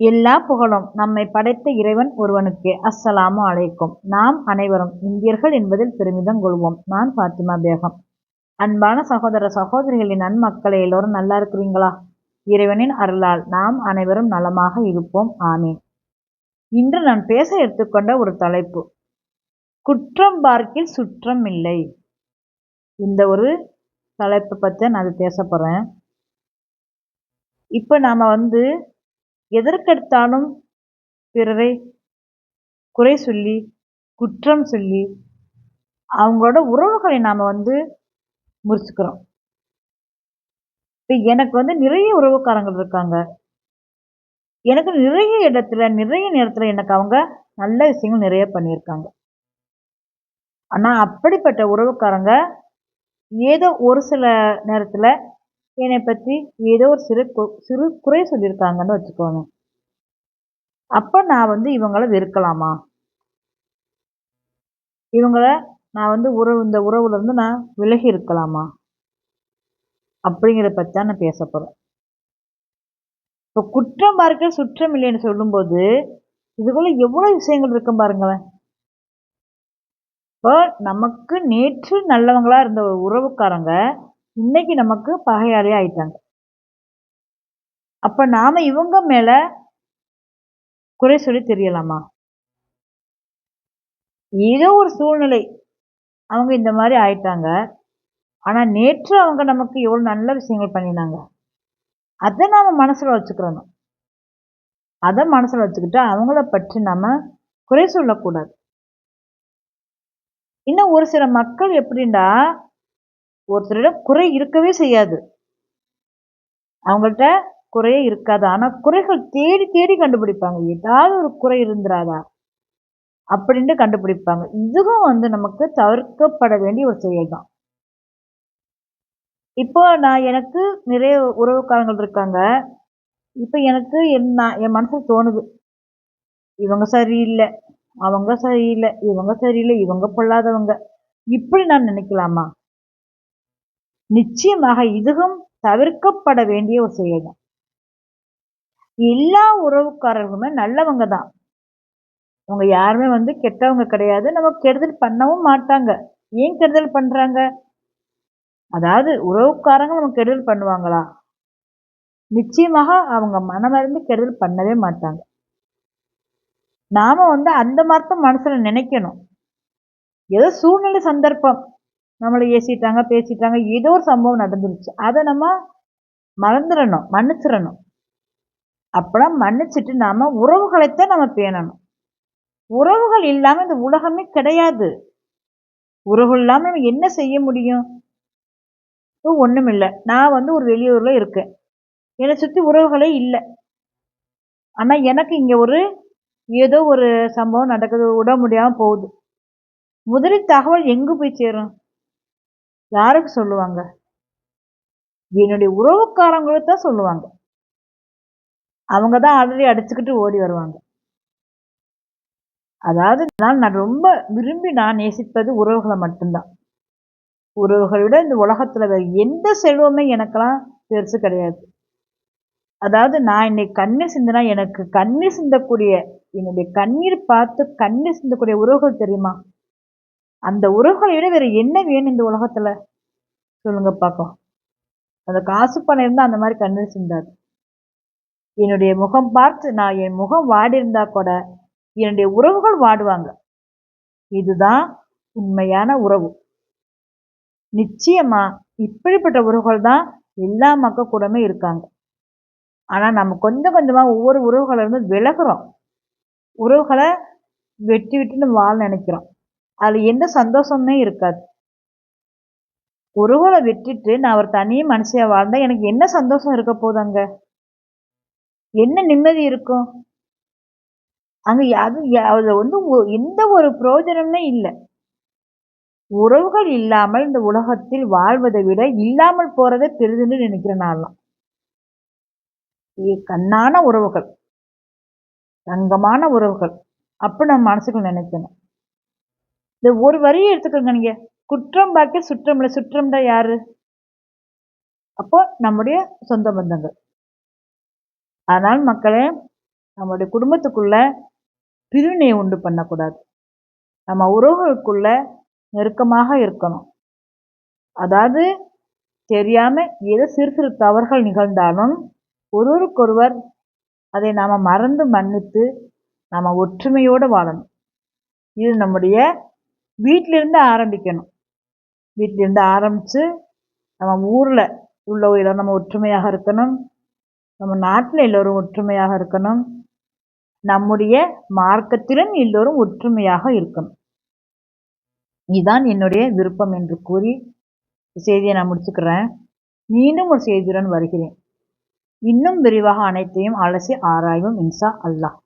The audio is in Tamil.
எல்லா புகழும் நம்மை படைத்த இறைவன் ஒருவனுக்கே. அஸ்ஸலாமு அலைக்கும். நாம் அனைவரும் இந்தியர்கள் என்பதில் பெருமிதம் கொள்வோம். நான் பாத்திமா பேகம். அன்பான சகோதர சகோதரிகளின் நன்மக்களை எல்லோரும் நல்லா இருக்கிறீங்களா? இறைவனின் அருளால் நாம் அனைவரும் நலமாக இருப்போம். ஆமீன். இன்று நான் பேச எடுத்துக்கொண்ட ஒரு தலைப்பு. குற்றம் பார்க்கில் சுற்றம் இல்லை. இந்த ஒரு தலைப்பை பற்றி நான் பேச போகிறேன் இப்போ நாம் வந்து எதற்கெடுத்தாலும் பிறரை குறை சொல்லி குற்றம் சொல்லி அவங்களோட உறவுகளை நாம் வந்து முறிச்சுக்கிறோம். இப்போ எனக்கு வந்து நிறைய உறவுக்காரங்கள் இருக்காங்க. எனக்கு நிறைய இடத்துல நிறைய நேரத்தில் எனக்கு அவங்க நல்ல விஷயங்கள் நிறைய பண்ணியிருக்காங்க. ஆனால் அப்படிப்பட்ட உறவுக்காரங்க ஏதோ ஒரு சில நேரத்தில் என்னை பற்றி ஏதோ ஒரு சிறு சிறு குறை சொல்லியிருக்காங்கன்னு வச்சுக்கோங்க. அப்போ நான் வந்து இவங்கள வெறுக்கலாமா? இவங்கள நான் வந்து உறவு இந்த உறவுலேருந்து நான் விலகி இருக்கலாமா? அப்படிங்கிறத பற்றி தான் நான் பேச போகிறேன் இப்போ குற்றம் பார்க்க சுற்றம் இல்லைன்னு சொல்லும்போது இதுக்குள்ள எவ்வளோ விஷயங்கள் இருக்கும் பாருங்களேன். இப்போ நமக்கு நேற்று நல்லவங்களாக இருந்த ஒரு உறவுக்காரங்க இன்னைக்கு நமக்கு பகையாளி ஆயிட்டாங்க. அப்ப நாம இவங்க மேல குறை சொல்லி தெரியலாமா? ஏதோ ஒரு சூழ்நிலை அவங்க இந்த மாதிரி ஆயிட்டாங்க. ஆனா நேற்று அவங்க நமக்கு எவ்வளவு நல்ல விஷயங்கள் பண்ணினாங்க. அதை நாம மனசுல வச்சுக்கிறணும். அதை மனசுல வச்சுக்கிட்டு அவங்கள பற்றி நாம குறை சொல்லக்கூடாது. இன்னும் ஒரு சில மக்கள் எப்படின்னா ஒருத்தரிடம் குறை இருக்கவே செய்யாது. அவங்கள்ட்ட குறையே இருக்காது. ஆனால் குறைகள் தேடி தேடி கண்டுபிடிப்பாங்க. ஏதாவது ஒரு குறை இருந்துராதா? அப்படின்ட்டு கண்டுபிடிப்பாங்க. இதுவும் வந்து நமக்கு தவிர்க்கப்பட வேண்டிய ஒரு செயல் தான் இப்போ நான் எனக்கு நிறைய உறவுக்காரங்கள் இருக்காங்க. இப்போ எனக்கு என்ன என் மனசு தோணுது. இவங்க சரியில்லை. அவங்க சரியில்லை. இவங்க சரியில்லை. இவங்க பொல்லாதவங்க. இப்படி நான் நினைக்கலாமா? நிச்சயமாக இதுவும் தவிர்க்கப்பட வேண்டிய ஒரு செயல் தான் எல்லா உறவுக்காரர்களுமே நல்லவங்க தான் அவங்க யாருமே வந்து கெட்டவங்க கிடையாது. நம்ம கெடுதல் பண்ணவும் மாட்டாங்க. ஏன் கெடுதல் பண்றாங்க? அதாவது உறவுக்காரங்க நம்ம கெடுதல் பண்ணுவாங்களா? நிச்சயமாக அவங்க மனமருந்து கெடுதல் பண்ணவே மாட்டாங்க. நாம வந்து அந்த மாதிரி மனசுல நினைக்கணும். ஏதோ சூழ்நிலை சந்தர்ப்பம். நம்மளை ஏசிட்டாங்க பேசிட்டாங்க ஏதோ ஒரு சம்பவம் நடந்துருச்சு. அதை நம்ம மறந்துடணும் மன்னிச்சிடணும் அப்பெல்லாம் மன்னிச்சுட்டு நாம் உறவுகளைத்தான் நம்ம பேணணும். உறவுகள் இல்லாமல் இந்த உலகமே கிடையாது. உறவுகள் இல்லாமல் நம்ம என்ன செய்ய முடியும்? ஒன்றும் இல்லை. நான் வந்து ஒரு வெளியூரில் இருக்கேன். என்னை சுற்றி உறவுகளே இல்லை. ஆனால் எனக்கு இங்கே ஒரு ஏதோ ஒரு சம்பவம் நடக்குது விட முடியாமல் போகுது. முதலில் தகவல் எங்கே போய் சேரும்? யாருக்கு சொல்லுவாங்க? என்னுடைய உறவுக்காரங்களுக்கு தான் சொல்லுவாங்க. அவங்க தான் ஆல்ரெடி அடிச்சுக்கிட்டு ஓடி வருவாங்க. அதாவது நான் நான் ரொம்ப விரும்பி நான் நேசிப்பது உறவுகளை மட்டும்தான். உறவுகளை விட இந்த உலகத்துல எந்த செல்வமே எனக்கெல்லாம் பெருசு கிடையாது. அதாவது நான் இன்னைக்கு கண்ணீர் சிந்தினா எனக்கு கண்ணீர் சிந்தக்கூடிய என்னுடைய கண்ணீர் பார்த்து கண்ணீர் சிந்தக்கூடிய உறவுகள் தெரியுமா? அந்த உறவுகளை விட வேறு என்ன வேணும் இந்த உலகத்தில்? சொல்லுங்க பார்ப்போம். அந்த காசு பணம் இருந்தால் அந்த மாதிரி கண்ணீர் சிந்தாது. என்னுடைய முகம் பார்த்து நான் என் முகம் வாடி இருந்தா கூட என்னுடைய உறவுகள் வாடுவாங்க. இதுதான் உண்மையான உறவு. நிச்சயமா இப்படிப்பட்ட உறவுகள் தான் எல்லா மக்கள் கூடமே இருக்காங்க. ஆனால் நம்ம கொஞ்சம் கொஞ்சமாக ஒவ்வொரு உறவுகளை இருந்து விலகுறோம். உறவுகளை வெட்டி விட்டுன்னு வாழ நினைக்கிறோம். அதுல எந்த சந்தோஷமுமே இருக்காது. உறவுகளை விட்டுட்டு நான் ஒரு தனி மனுஷியா வாழ்ந்தால் எனக்கு என்ன சந்தோஷம் இருக்க போகுது அங்கே என்ன நிம்மதி இருக்கும்? அங்க அது அதில் வந்து எந்த ஒரு பிரயோஜனமே இல்லை. உறவுகள் இல்லாமல் இந்த உலகத்தில் வாழ்வதை விட இல்லாமல் போறதே பெரிதுன்னு நினைக்கிறேன் நான்லாம் கண்ணான உறவுகள். தங்கமான உறவுகள். அப்படி நம்ம மனசுக்குள் நினைக்கணும். இந்த ஒரு வரியை எடுத்துக்கோங்க நீங்க. குற்றம் பார்க்க சுற்றம் இல்லை. சுற்றம்டா யாரு? அப்போ நம்முடைய சொந்த பந்தங்கள். அதனால் மக்களே நம்மளுடைய குடும்பத்துக்குள்ள பிரிவினை உண்டு பண்ணக்கூடாது. நம்ம உறவுகளுக்குள்ள நெருக்கமாக இருக்கணும். அதாவது தெரியாம ஏதோ சிறு சிறு தவறுகள் நிகழ்ந்தாலும் ஒருவருக்கொருவர் அதை நாம் மறந்து மன்னித்து நம்ம ஒற்றுமையோடு வாழணும். இது நம்முடைய வீட்டிலிருந்து ஆரம்பிக்கணும். வீட்டிலிருந்து ஆரம்பித்து நம்ம ஊரில் உள்ள நம்ம ஒற்றுமையாக இருக்கணும். நம்ம நாட்டில் எல்லோரும் ஒற்றுமையாக இருக்கணும். நம்முடைய மார்க்கத்திலும் எல்லோரும் ஒற்றுமையாக இருக்கணும். இதுதான் என்னுடைய விருப்பம் என்று கூறி செய்தியை நான் முடிச்சுக்கிறேன். மீண்டும் ஒரு செய்தியுடன் வருகிறேன். இன்னும் விரிவாக அனைத்தையும் அலசி ஆராய்வோம் இன்சா அல்லாஹ்.